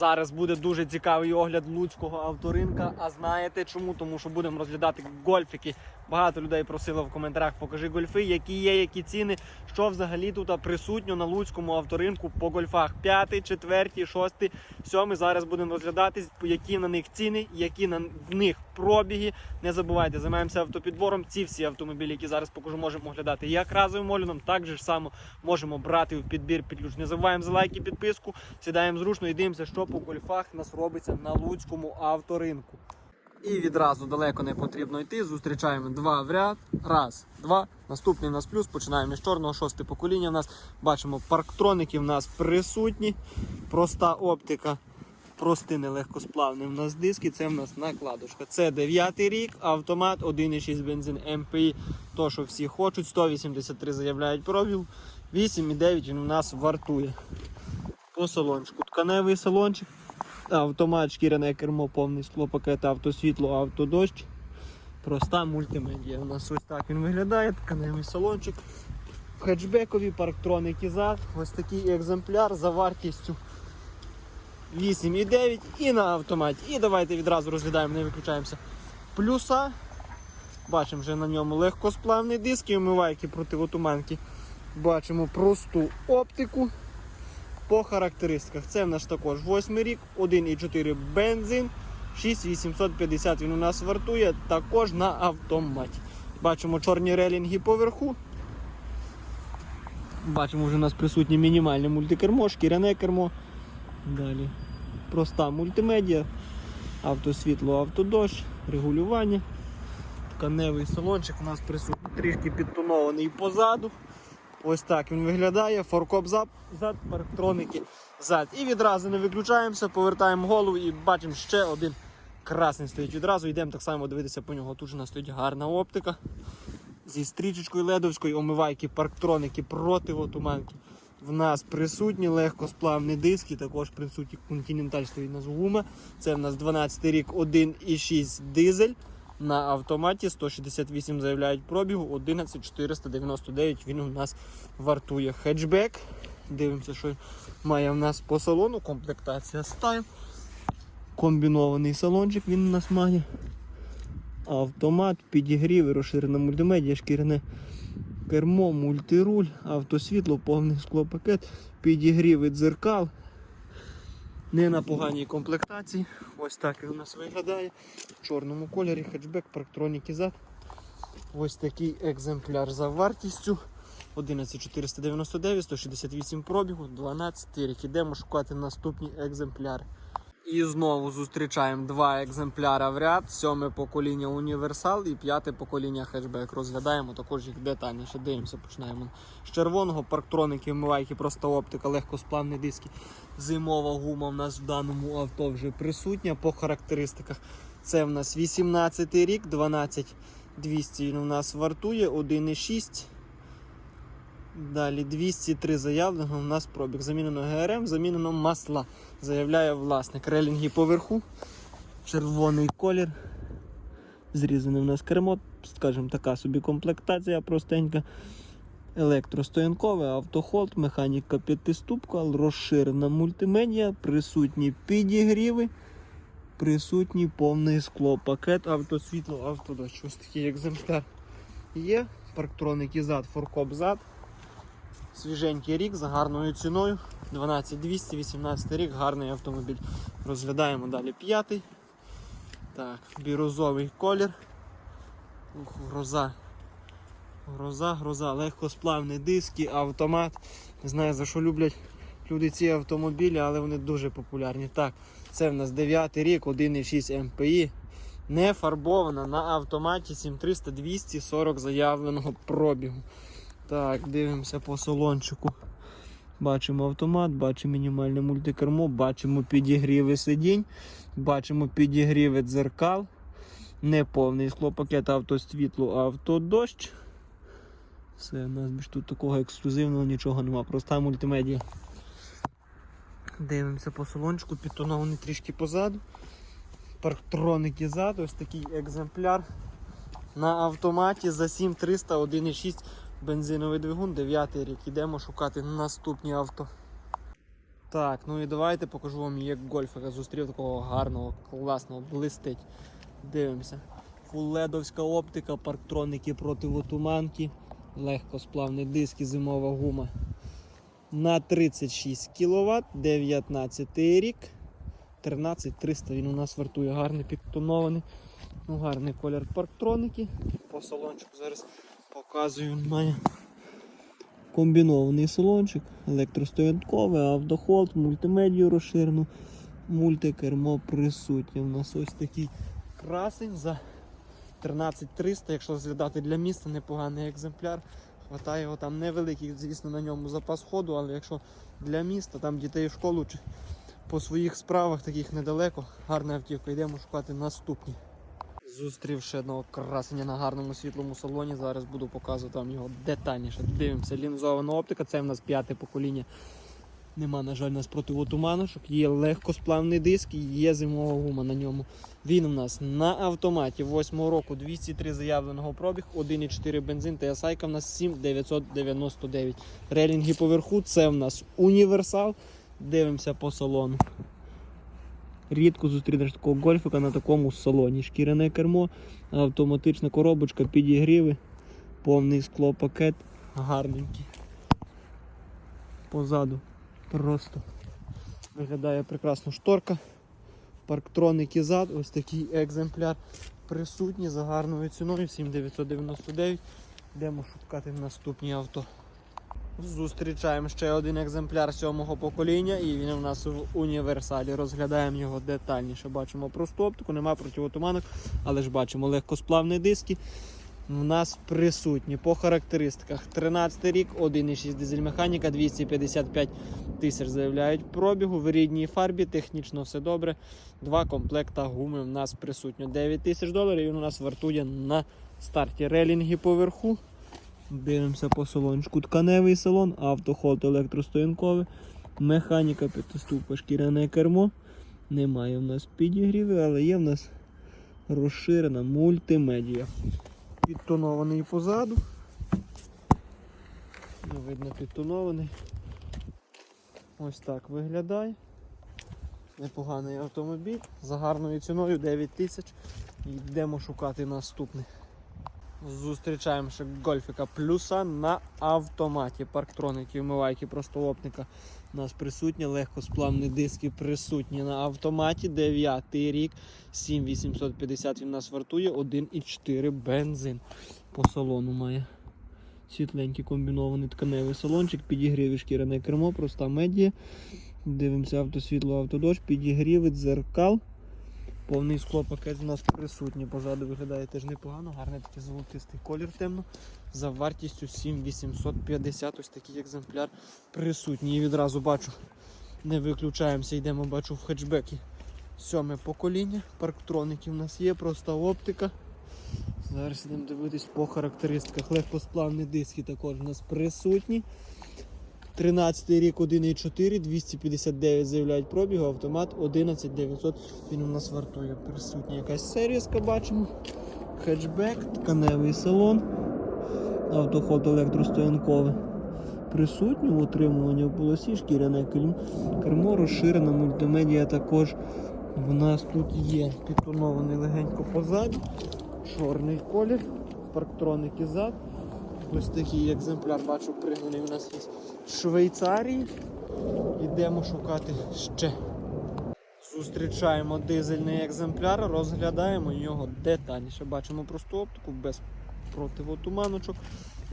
Зараз буде дуже цікавий огляд луцького авторинка. А знаєте чому? Тому що будемо розглядати гольфики. Багато людей просило в коментарях, покажи гольфи, які є, які ціни, що взагалі тут присутньо на луцькому авторинку по гольфах. П'ятий, четвертий, шостий, сьомий. Зараз будемо розглядати, які на них ціни, які на них пробіги. Не забувайте, займаємося автопідбором. Ці всі автомобілі, які зараз покажу, можемо оглядати як разовим огляном, так же ж само можемо брати в підбір під ключ. Не забуваємо за лайки, підписку. Сідаємо зручно і дивимося, що по гольфах нас робиться на луцькому авторинку. І відразу далеко не потрібно йти. Зустрічаємо два в ряд. Раз, два. Наступний у нас плюс. Починаємо з чорного, шосте покоління. У нас бачимо парктроники в нас присутні. Проста оптика. Прости нелегкосплавний у нас диски, це в нас накладочка. Це 9 рік, автомат, 1,6 бензин МПІ. То, що всі хочуть, 183 заявляють пробіг, 8,9 він у нас вартує. По салончику. Тканевий салончик, автомат, шкіряне кермо, повний склопакет, автосвітло, автодощ. Проста мультимедія. У нас ось так він виглядає, тканевий салончик. Хетчбекові парктроники зад. Ось такий екземпляр за вартістю 8,9 і на автоматі. І давайте відразу розглядаємо, не виключаємося. Плюса. Бачимо вже на ньому легкосплавний диск і омивайки противотуманки. Бачимо просту оптику по характеристиках. Це в нас також 8 рік, 1,4 бензин, 6850 він у нас вартує, також на автоматі. Бачимо чорні релінги поверху. Бачимо, вже у нас присутнє мінімальне мультикермо, шкіряне кермо. Далі проста мультимедіа, автосвітло, автодощ, регулювання. Тканевий салончик у нас присутній, трішки підтонований позаду. Ось так він виглядає. Форкоп зад, зад, парктроники зад. І відразу не виключаємося, повертаємо голову і бачимо ще один красний стоїть. Відразу йдемо так само дивитися по нього. Тут же у нас стоїть гарна оптика. Зі стрічечкою ледовською, омивайки, парктроники, противотуманки. В нас присутні легкосплавні диски, також присутні Continental стоїть у нас. Це в нас 12 рік 1,6 дизель. На автоматі 168 заявляють пробігу, 11499 він у нас вартує хетчбек. Дивимося, що має в нас по салону. Комплектація стайл. Комбінований салончик він у нас має. Автомат, підігрів, розширена мультимедіа, шкіряне кермо, мультируль, автосвітло, повний склопакет, підігрів дзеркал. Не на поганій комплектації. Ось так він у нас виглядає. В чорному кольорі хетчбек, парктроніки зад. Ось такий екземпляр за вартістю. 11499, 168 пробігу, 12 рік. Ідемо шукати наступні екземпляри. І знову зустрічаємо два екземпляра в ряд. Сьоме покоління універсал і п'яте покоління хетчбек. Розглядаємо також їх детальніше. Дивимося, починаємо з червоного парктроники, вмивайки, просто оптика, легкосплавні диски. Зимова гума в нас в даному авто вже присутня по характеристиках. Це в нас 18 рік, 12200 він у нас вартує, 1,6. Далі 203 заявленого у нас пробіг. Замінено ГРМ, замінено масла. Заявляє власник. Релінги поверху. Червоний колір. Зрізане в нас кермо, скажімо, така собі комплектація простенька. Електростоянкове, автохолд, механіка п'ятиступка, розширена мультимедіа, присутні підігріви, присутній повний скло, пакет, автосвітло, автодощ. Ось такий екземпляр є. Парктроники зад, форкоп зад. Свіженький рік за гарною ціною. 12200, 18 рік, гарний автомобіль. Розглядаємо далі п'ятий. Так, бірозовий колір. Ух, гроза. Гроза, гроза, легкосплавні диски, автомат. Не знаю за що люблять люди ці автомобілі, але вони дуже популярні. Так, це в нас 9 рік, 1,6 МПІ. Не фарбована на автоматі 7300 240 заявленого пробігу. Так, дивимося по салончику. Бачимо автомат, бачимо мінімальне мультикермо, бачимо підігріви сидінь, бачимо підігріви дзеркал, неповний склопакет автосвітло, автодощ. Все, у нас більш тут такого ексклюзивного нічого нема, проста мультимедія. Дивимося по салончику, підтонований трішки позаду. Парктроники ззаду, ось такий екземпляр. На автоматі за 7300 1,6 бензиновий двигун, 9 рік. Ідемо шукати наступні авто. Так, ну і давайте покажу вам, як гольфика зустрів такого гарного, класного, блистить. Дивимося. Фулледовська оптика, парктроники противотуманки, диск і зимова гума. На 36 кВт, 19 рік. 13300 він у нас вартує гарний підтонований. Ну, гарний колір парктроники. По салончику зараз показую. Має комбінований салончик, електростоянковий, автохолд, мультимедію розширену, мультикермо присутнє. У нас ось такий красень за 13300, якщо розглядати для міста, непоганий екземпляр. Хватає його там невеликий, звісно, на ньому запас ходу, але якщо для міста, там дітей в школу чи по своїх справах таких недалеко, гарна автівка, йдемо шукати наступні. Зустрів ще одного красення на гарному світлому салоні. Зараз буду показувати вам його детальніше. Дивимося, лінзована оптика, це в нас п'яте покоління. Нема, на жаль, нас противотуманочок, є легкосплавний диск і є зимова гума на ньому. Він у нас на автоматі 8 року 203 заявленого пробіг, 1,4 бензин, TSI в нас 7999. Релінги поверху, це в нас універсал. Дивимося по салону. Рідко зустрінеш такого гольфика на такому салоні. Шкіряне кермо, автоматична коробочка, підігріви, повний склопакет, гарненький. Позаду просто виглядає прекрасно шторка. Парктроники зад, ось такий екземпляр присутній за гарною ціною 7999. Йдемо шукати наступні авто. Зустрічаємо ще один екземпляр сьомого покоління, і він у нас в універсалі. Розглядаємо його детальніше. Бачимо просту оптику, нема противотуманок, але ж бачимо легкосплавні диски. У нас присутні по характеристиках 13 рік, 1,6 дизель механіка, 255 тисяч заявляють пробігу в рідній фарбі, технічно все добре. Два комплекта гуми у нас присутньо. 9 тисяч доларів він у нас вартує на старті. Релінги поверху. Дивимося по салончику. Тканевий салон, автохолд електростоянковий, механіка п'ятиступка, шкіряне кермо. Немає в нас підігріви, але є в нас розширена мультимедія. Підтонований позаду. Видно підтонований. Ось так виглядає. Непоганий автомобіль за гарною ціною 9 тисяч. Йдемо шукати наступний. Зустрічаємо ще гольфіка плюса на автоматі. Парктроники, вмивайки простолопника у нас присутні, легкосплавні диски присутні на автоматі. 9 рік, 7850 він нас вартує, 1,4 бензин по салону має. Світленький комбінований тканевий салончик, підігрів шкіряне кермо, проста медія. Дивимося автосвітло, автодощ, підігріви, дзеркал. Повний склопакет у нас присутній. Позаду виглядає теж непогано, гарний такий золотистий колір темно. За вартістю 7850 ось такий екземпляр присутній. І відразу бачу, не виключаємося, йдемо, бачу в хетчбекі. Сьоме покоління. Парктроники у нас є, проста оптика. Зараз йдемо дивитись по характеристиках. Легкосплавні диски також у нас присутні. 13 рік 1,4, 259 заявляють пробігу, автомат 11900 він у нас вартує. Присутня якась сервіска бачимо. Хетчбек, тканевий салон, автоход електростоянкове. Присутнє в утримуванні в полосі, шкіряне кермо, розширена мультимедія також. В нас тут є підтонований легенько позаду, чорний колір, парктроники зад. Ось такий екземпляр, бачу, пригнаний у нас із Швейцарії. Йдемо шукати ще. Зустрічаємо дизельний екземпляр, розглядаємо його детальніше. Бачимо просту оптику без противотуманочок.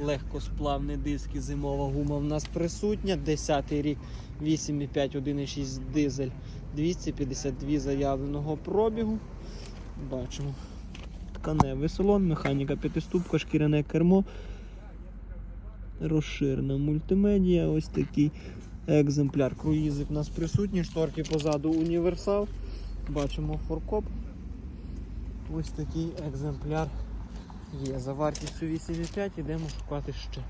Легкосплавні диски, зимова гума в нас присутня. 10 рік 8,5, 1,6 дизель, 252 заявленого пробігу. Бачимо. Тканевий салон, механіка п'ятиступка, шкіряне кермо. Розширена мультимедія, ось такий екземпляр. Круїзик у нас присутній, шторки позаду універсал. Бачимо форкоп. Ось такий екземпляр є. За вартістю 8,5 йдемо шукати ще.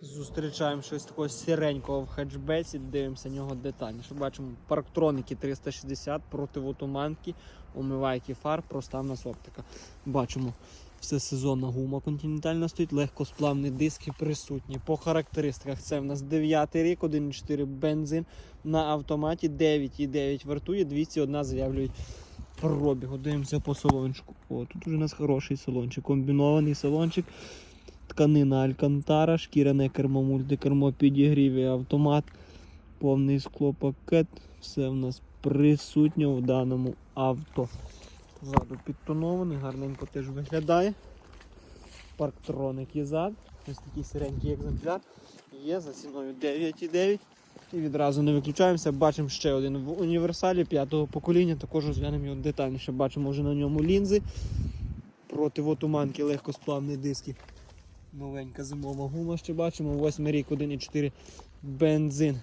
Зустрічаємо щось такого сіренького в хеджбеці, дивимося нього детальніше. Бачимо парктроники 360, противотуманки, омивайки фар, проста в нас оптика. Бачимо Все сезонна гума континентальна стоїть, легкосплавні диски присутні. По характеристиках це в нас 9 рік, 1,4 бензин на автоматі, 9,9 вартує, 201 заявлюють пробігу. Дивимося по салончику. О, тут уже у нас хороший салончик, комбінований салончик. Тканина Алькантара, шкіряне кермо, мультикермо, підігріві, автомат, повний склопакет. Все в нас присутнє в даному авто. Ззаду підтонований, гарненько теж виглядає. Парктроник і зад. Ось такий сиренький екземпляр. Є за ціною 9,9. І відразу не виключаємося. Бачимо ще один в універсалі п'ятого покоління. Також розглянемо його детальніше. Бачимо вже на ньому лінзи. Противотуманки, легкосплавні диски. Новенька зимова гума ще бачимо. 8 рік, 1,4 бензин.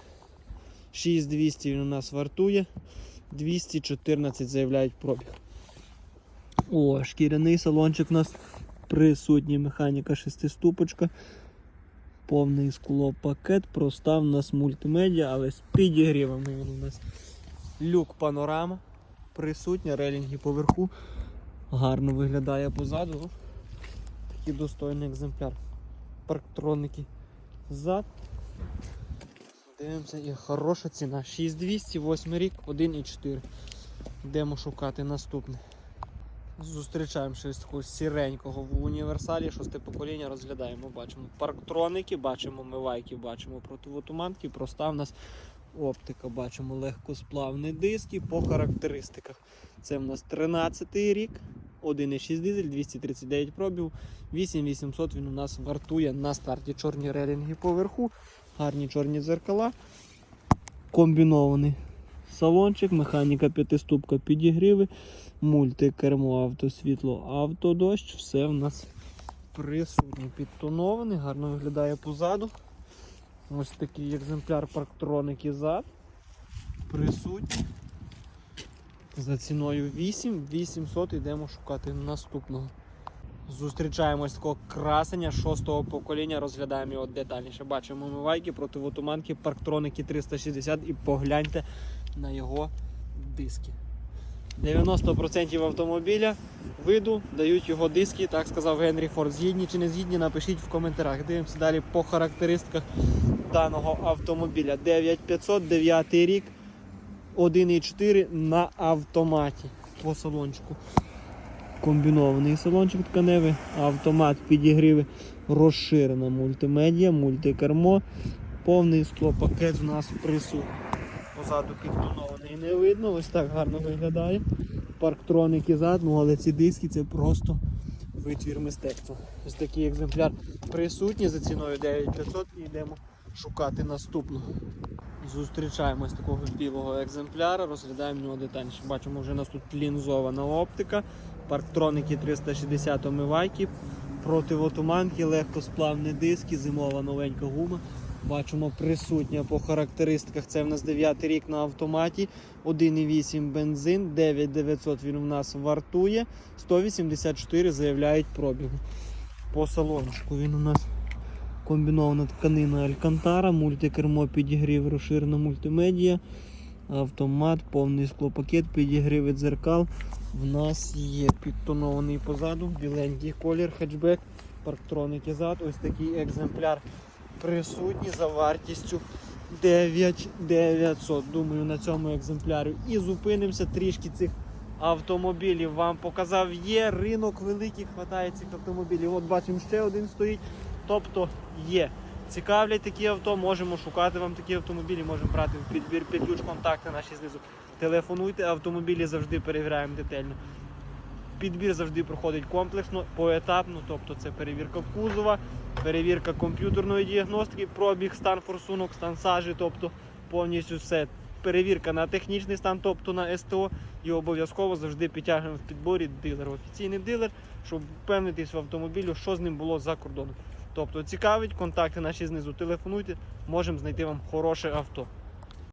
6200 він у нас вартує. 214 заявляють пробіг. О, шкіряний салончик у нас присутній механіка шестиступочка. Повний склопакет, проста в нас мультимедіа, але з підігрівами у нас. Люк панорама. Присутня, релінги поверху. Гарно виглядає позаду. Такий достойний екземпляр. Парктроники ззад. Дивимося, і хороша ціна. 6200, 8 рік, 1,4. Йдемо шукати наступне. Зустрічаємо щось такого сіренького в універсалі, шосте покоління розглядаємо. Бачимо парктроники, бачимо мивайки, бачимо противотуманки, проста в нас оптика, бачимо легкосплавні диски по характеристиках. Це в нас 13 й рік, 1,6 дизель, 239 пробів, 8800 він у нас вартує на старті. Чорні релінги поверху, гарні чорні дзеркала, комбінований салончик, механіка п'ятиступка підігріви, мультикермо, автосвітло, автодощ, все в нас присутнє. Підтонований, гарно виглядає позаду. Ось такий екземпляр парктроники зад. Присутній. За ціною 8, 800 йдемо шукати наступного. Зустрічаємось такого красення шостого покоління, розглядаємо його детальніше. Бачимо мивайки, противотуманки, парктроники 360 і погляньте на його диски. 90% автомобіля виду дають його диски, так сказав Генрі Форд. Згідні чи не згідні, напишіть в коментарях. Дивимося далі по характеристиках даного автомобіля. 9500, 9 рік, 1,4 на автоматі по салончику. Комбінований салончик тканевий, автомат підігріви, розширена мультимедіа, мультикермо, повний склопакет у нас присутній. Позаду підтонований не видно, ось так гарно виглядає. Парктроники зад, ну але ці диски це просто витвір мистецтва. Ось такий екземпляр присутній за ціною 9500 і йдемо шукати наступного. Зустрічаємось такого білого екземпляра, розглядаємо його детальніше. Бачимо, вже у нас тут лінзована оптика, парктроники 360 омивайки, противотуманки, легкосплавні диски, зимова новенька гума. Бачимо присутня по характеристиках. Це в нас 9 рік на автоматі, 1,8 бензин, 9900 він у нас вартує, 184 заявляють пробігу. По салончику він у нас комбінована тканина Алькантара, мультикермо підігрів, розширена мультимедіа, автомат, повний склопакет, підігріви дзеркал. В нас є підтонований позаду, біленький колір, хетчбек, парктроники зад. Ось такий екземпляр присутній за вартістю 9900. Думаю, на цьому екземплярі і зупинимося трішки цих автомобілів. Вам показав, є ринок великий, хватає цих автомобілів. От бачимо, ще один стоїть. Тобто є. Цікавлять такі авто, можемо шукати вам такі автомобілі, можемо брати в підбір під ключ контакти наші знизу. Телефонуйте, автомобілі завжди перевіряємо детально. Підбір завжди проходить комплексно, поетапно, тобто це перевірка кузова, перевірка комп'ютерної діагностики, пробіг, стан форсунок, стан сажі, тобто повністю все. Перевірка на технічний стан, тобто на СТО, і обов'язково завжди підтягуємо в підборі дилер, офіційний дилер, щоб впевнитись в автомобілю, що з ним було за кордоном. Тобто цікавить, контакти наші знизу телефонуйте, можемо знайти вам хороше авто.